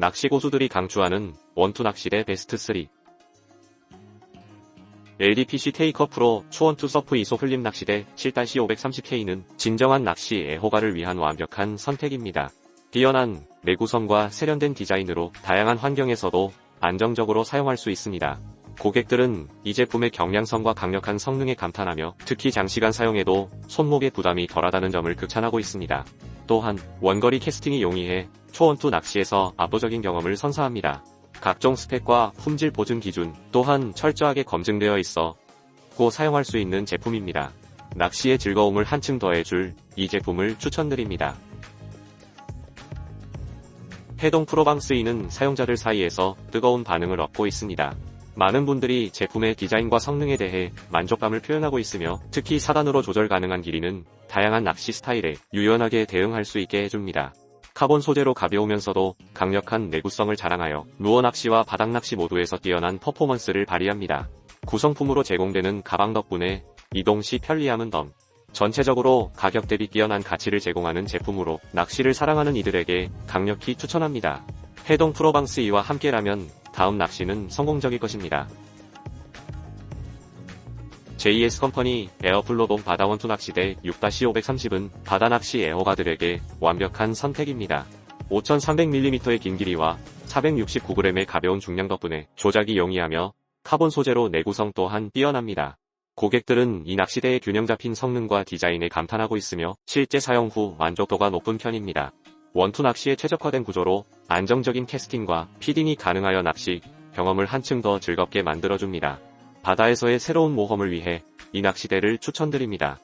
낚시 고수들이 강추하는 원투 낚시대 베스트 3 LDPC 테이커 프로 초원투 서프 이소 흘림 낚시대 7-530K는 진정한 낚시 애호가를 위한 완벽한 선택입니다. 뛰어난 내구성과 세련된 디자인으로 다양한 환경에서도 안정적으로 사용할 수 있습니다. 고객들은 이 제품의 경량성과 강력한 성능에 감탄하며 특히 장시간 사용해도 손목에 부담이 덜하다는 점을 극찬하고 있습니다. 또한 원거리 캐스팅이 용이해 초원투 낚시에서 압도적인 경험을 선사합니다. 각종 스펙과 품질 보증 기준 또한 철저하게 검증되어 있어 고 사용할 수 있는 제품입니다. 낚시의 즐거움을 한층 더해줄 이 제품을 추천드립니다. 해동 프로방스이는 사용자들 사이에서 뜨거운 반응을 얻고 있습니다. 많은 분들이 제품의 디자인과 성능에 대해 만족감을 표현하고 있으며 특히 사단으로 조절 가능한 길이는 다양한 낚시 스타일에 유연하게 대응할 수 있게 해줍니다. 카본 소재로 가벼우면서도 강력한 내구성을 자랑하여 루어 낚시와 바닥 낚시 모두에서 뛰어난 퍼포먼스를 발휘합니다. 구성품으로 제공되는 가방 덕분에 이동 시 편리함은 덤. 전체적으로 가격 대비 뛰어난 가치를 제공하는 제품으로 낚시를 사랑하는 이들에게 강력히 추천합니다. 해동 프로방스 2와 함께라면 다음 낚시는 성공적일 것입니다. JS 컴퍼니 에어플로돔 바다원투 낚시대 6-530은 바다 낚시 애호가들에게 완벽한 선택입니다. 5300mm의 긴 길이와 469g의 가벼운 중량 덕분에 조작이 용이하며 카본 소재로 내구성 또한 뛰어납니다. 고객들은 이 낚시대의 균형 잡힌 성능과 디자인에 감탄하고 있으며 실제 사용 후 만족도가 높은 편입니다. 원투 낚시에 최적화된 구조로 안정적인 캐스팅과 피딩이 가능하여 낚시 경험을 한층 더 즐겁게 만들어줍니다. 바다에서의 새로운 모험을 위해 이 낚시대를 추천드립니다.